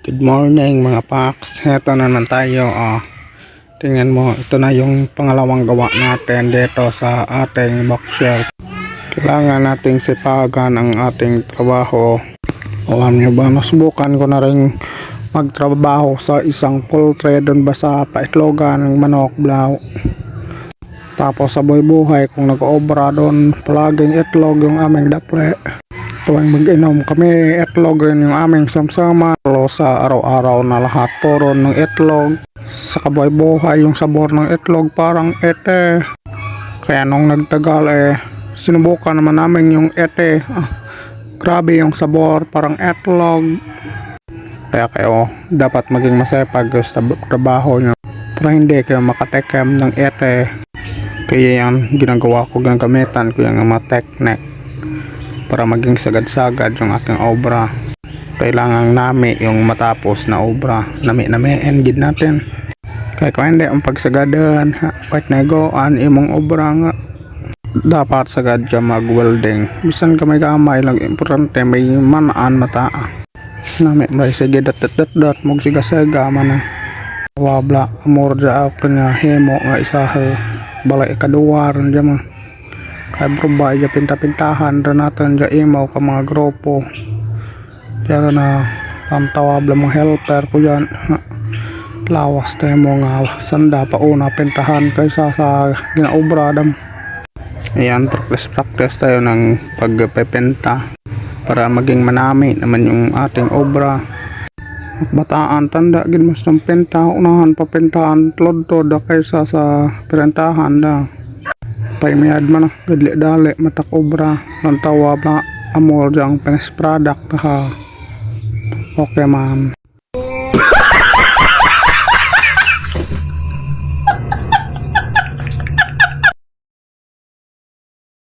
Good morning mga paks. Heto na naman tayo. Oh. Tingnan mo, ito na yung pangalawang gawa natin dito sa ating bookshelf. Kailangan nating sipagan ang ating trabaho. Alam niyo ba, nasubukan ko na rin magtrabaho sa isang poultry doon ba sa paitlogan ng manok blaw. Tapos sa buhay kung nag-obra doon, palaging itlog yung aming dapre. Tuwing mag-inom kami, itlog rin yung aming samsama. Pero sa araw-araw na lahat, puro ng itlog. Sa kabuhay-buhay, yung sabor ng itlog parang ete. Kaya nung nagtagal eh, sinubukan naman namin yung ete. Ah, grabe yung sabor, parang itlog. Kaya kayo, dapat maging masipag sa trabaho nyo. Para hindi kayo makatekem ng ete. Kaya yan, ginagawa ko, ginagamitan ko yung mga technique para maging sagad-sagad yung aking obra. Kailangan nami yung matapos na obra. Nami-nami, engine natin. Kaya kung hindi, ang pagsagadan, ha, kahit negoan, imong obra nga. Dapat sagad ka mag-welding. Bisan ka may gamay lang, importante may manaan mata. Nami, may sige dat dat dat dat, mong siga-siga man na. Wabla, amor da ako na hemo nga isahe. Balay ikaduwar, dyan mo. Iya pinta-pintahan ra natin dyan imaw ka mga grupo. Diyan na, pantawab lang mga helper ko dyan. Ha. Lawas tayo mo nga sanda pa una pintahan kaysa sa ginaobra dam. Ayan, practice practice tayo ng pagpepenta para maging manami naman yung ating obra. Bataan, tanda, gin mas ng penta, unahan pa pentahan, tlod da kaysa sa pinentahan da. Paimiyad man, gadli dali, matak obra, lantawa ba, amor dyan, finished product ha. Okay ma'am.